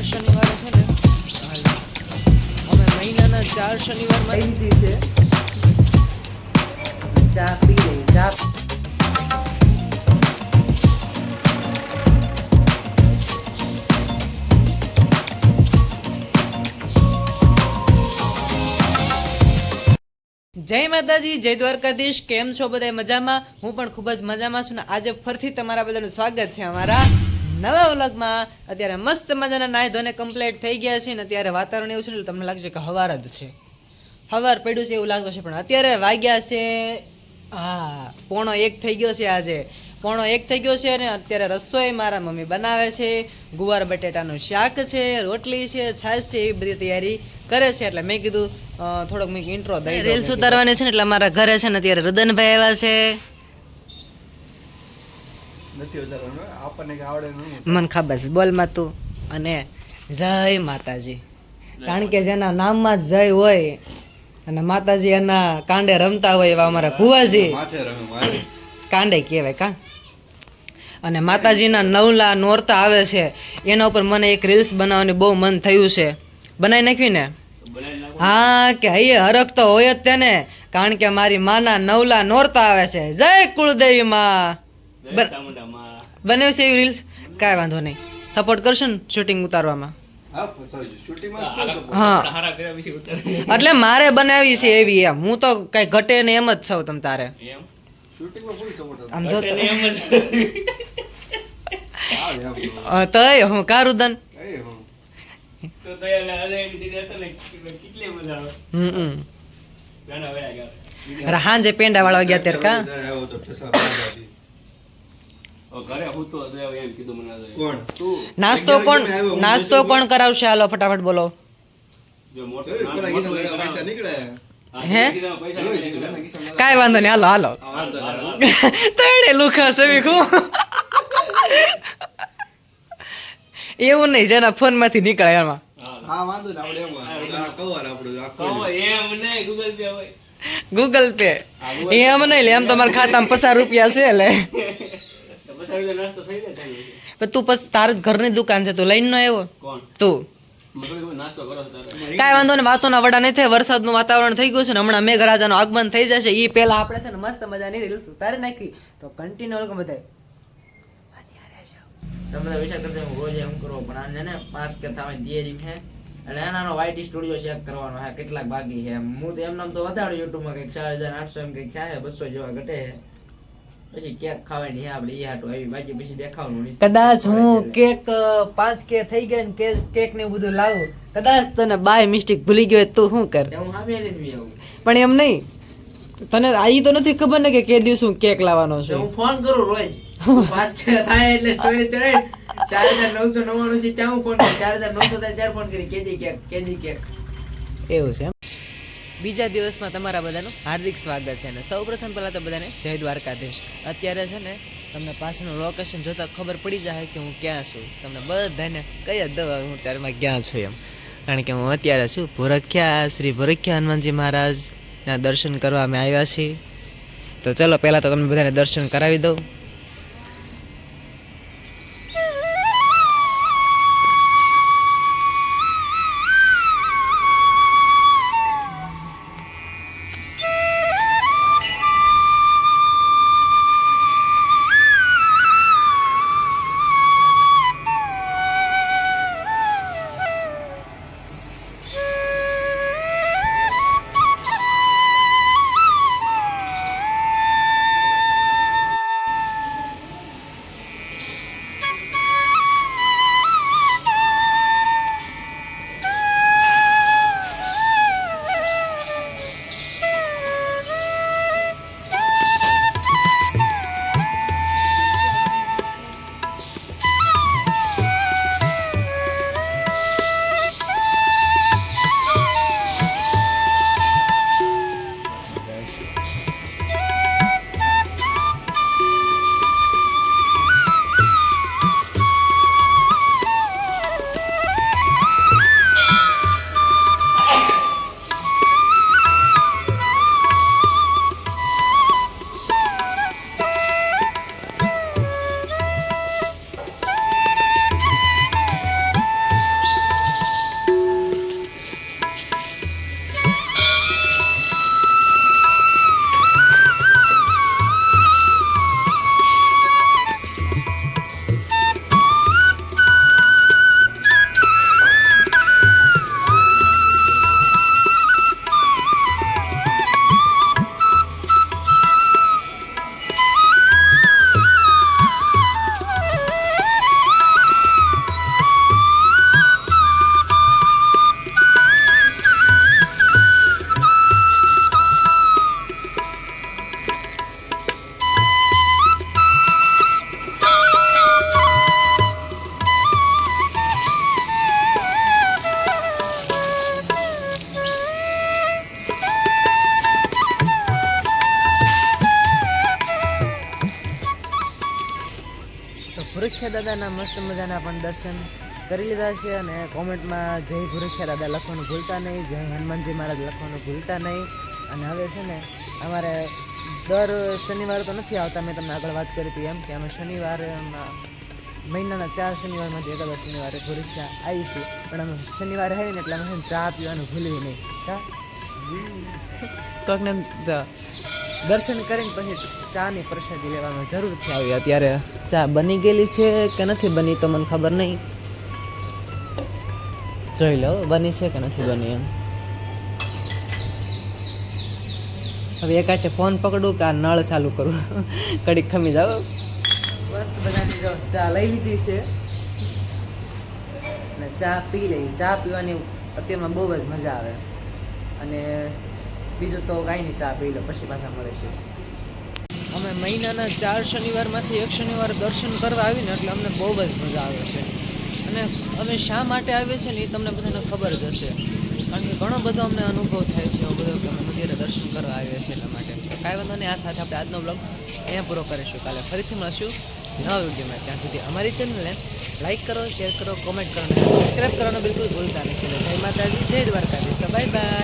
દર શનિવારે છે ને? અમે મહિનાના ચાર શનિવારમાં લીધી છે. ચા પી લઈ ચા જય માતાજી જય દ્વારકાધીશ. કેમ છો બધા મજામાં? હું પણ ખૂબ જ મજામાં છું ને આજે ફરીથી તમારા બધાનું સ્વાગત છે અમારા નવા વ્લોગમાં અત્યારે મસ્ત મજાના નાય ધોને કમ્પ્લીટ થઈ ગયા છે ને અત્યારે વાતાવરણ એવું છે ને તમને લાગશે કે હવાર જ છે. હવાર પડ્યું છે એવું લાગતું છે પણ અત્યારે વાગ્યા છે હા પોણો એક થઈ ગયો છે આજે. પોણો એક થઈ ગયો છે અને અત્યારે રસોઈ મારા મમ્મી બનાવે છે ગુવાર બટેટાનું શાક છે રોટલી છે છાશ છે એવી બધી તૈયારી કરે છે એટલે મેં કીધું થોડોક મેં ઇન્ટ્રો દઈ રીલ્સ ઉતારવાની છે ને એટલે અમારા ઘરે છે ને અત્યારે રુદનભાઈ આવ્યા છે. નથી વધારવાનું આપણને આવડે નહીં. મને ખબર છે. બોલમાં તું અને જય માતાજી. કારણ કે જેના નામમાં જ જય હોય અને માતાજી એના કાંડે રમતા હોય એવા અમારા ભુવાજી. કાંડે કહેવાય કા? અને માતાજીના નવલા નોરતા આવે છે. એના ઉપર મને એક રીલ્સ બનાવવાની બહુ મન થયું છે. બનાવી નાખવી ને? હા કે હૈયે હરખ તો હોય જ તેને. કારણ કે મારી માના નવલા નોરતા આવે છે. જય કુળદેવી માં. બનાવ્યું છે એવી રીલ્સ કાંઈ વાંધો નહીં. સપોર્ટ કરશો ને શૂટિંગ ઉતારવામાં. એટલે મારે બનાવી છે એવી એમ. હું તો કઈ ઘટે ને એમ જ છું તમ તારે. શૂટિંગમાં આમ જો તો- હું કારુદન હમ હમ. અરે હાંજે પેંડા વાળા ગયા ત્યારે કા ત્યારે આવ્યો તો ઠસા મારવાથી. કોણ નાસ્તો કોણ નાસ્તો કોણ કરાવશે? હાલો ફટાફટ બોલો. હે કાંઈ વાંધો નહીં હાલો હાલો. તેણે લુખા સવીખું એવું નહીં જેના ફોનમાંથી નીકળે એમાં. ગૂગલ પે એમ નહીં લે એમ તમારા ખાતામાં પચાસ રૂપિયા છે લે. પણ તું પછી તારે ઘરની દુકાન છે તું લઈને નો આવ્યો? તું? કાંઈ વાંધો ને વાતોના વડા નહીં થાય વરસાદનું વાતાવરણ થઈ ગયું છે ને હમણાં મેઘરાજાનું આગમન થઈ જશે એ પહેલા આપણે છે ને મસ્ત મજાની રીલ્સ ઉતારી નાખી. તો કન્ટિન્યુ બધા તમે વિચાર કરતા હું રોજ એમ કરો પણ આને ને પાસ કે થવાની તૈયારી છે. એટલે એનાનો વાઈટી સ્ટુડિયો ચેક કરવાનો હે કેટલાક બાકી છે. હું તો એમ નામ તો વધારે યુટ્યુબમાં કંઈક ચાર હજાર આઠસો એમ કંઈક છે બસો જેવા ઘટે છે. પછી કેક ખાવાની આપણે એ હાટું આવી બાકી પછી દેખાવાનું નહીં. કદાચ હું કેક પાંચ કે થઈ ગયા ને કેક કેક ને બધું લાવું કદાચ તને બાય મિસ્ટેક ભૂલી ગયો તું શું કર? હું સામે લઈને આવું. પણ એમ નહીં. તને આઈ તો નથી ખબર ને કે કે દિવસ હું કેક લાવવાનો છું. હું ફોન કરું રોજ. પાંચ કે થાય એટલે સ્ટોરી ચડે ચાર હજાર નવસો નવ્વાણું છે ત્યાં હું ફોન કરું. ચાર હજાર નવસો થાય ત્યારે ફોન કરી કેજી કેક કેજી કેક. એવું છે બીજા દિવસમાં તમારા બધાનું હાર્દિક સ્વાગત છે અને સૌ પ્રથમ પહેલાં તો બધાને જય દ્વારકાધીશ. અત્યારે છે ને, તમને પાછળનું લોકેશન જોતા ખબર પડી જાય કે હું ક્યાં છું. તમને બધાને કઈ દવા હું ત્યારમાં ક્યાં છું એમ. કારણ કે હું અત્યારે છું ભોરખ્યા, શ્રી ભોરખ્યા હનુમાનજી મહારાજના દર્શન કરવા અમે આવ્યા છીએ. તો ચલો, પહેલાં તો તમને બધાને દર્શન કરાવી દઉં. દાદાના મસ્ત મજાના પણ દર્શન કરી લીધા છે અને કોમેન્ટમાં જય ભૂરખિયા દાદા લખવાનું ભૂલતા નહીં, જય હનુમાનજી મહારાજ લખવાનું ભૂલતા નહીં. અને હવે છે ને, અમારે દર શનિવારે તો નથી આવતા, મેં તમને આગળ વાત કરી હતી એમ કે અમે શનિવારે મહિનાના ચાર શનિવારમાંથી એકાદ શનિવારે ભૂરખિયા આવીશું પણ અમે શનિવારે આવીને એટલે અમે ચા પીવાનું ભૂલવી નહીં. તો દર્શન કરીને પછી ચાની પ્રસાદી લેવામાં જરૂરથી આવી અત્યારે ચા બની ગયેલી છે કે નથી બની તો મને ખબર નહીં. જોઈ લો બની છે કે નથી બની એમ. હવે એક હાથે ફોન પકડું કે આ નળ ચાલુ કરું. કડીક ખમી જાઓ મસ્ત બધાની જો ચા લઈ લીધી છે. અને ચા પી લઈ. ચા પીવાની અત્યારમાં બહુ જ મજા આવે. અને બીજું તો કાંઈ નહીં, ચા પી લો, પછી પાછા મળે છે અમે મહિનાના ચાર શનિવારમાંથી એક શનિવાર દર્શન કરવા આવીને એટલે અમને બહુ જ મજા આવે છે. અને અમે શા માટે આવીએ છીએ ને એ તમને બધાને ખબર જ હશે. કારણ કે ઘણો બધો અમને અનુભવ થાય છે એવો બધો કે અમે મંદિરે દર્શન કરવા આવીએ છીએ એટલા માટે. કાંઈ વાંધો નહીં, આ સાથે આપણે આજનો બ્લોગ અહીંયા પૂરો કરીશું કાલે. ફરીથી મળશું નવા વિડીયોમાં. ત્યાં સુધી અમારી ચેનલને લાઇક કરો, શેર કરો, કોમેન્ટ કરો સબસ્ક્રાઈબ કરવાનું બિલકુલ ભૂલતા નહીં. જય માતાજી, જય દ્વારકાધીશ. Bye bye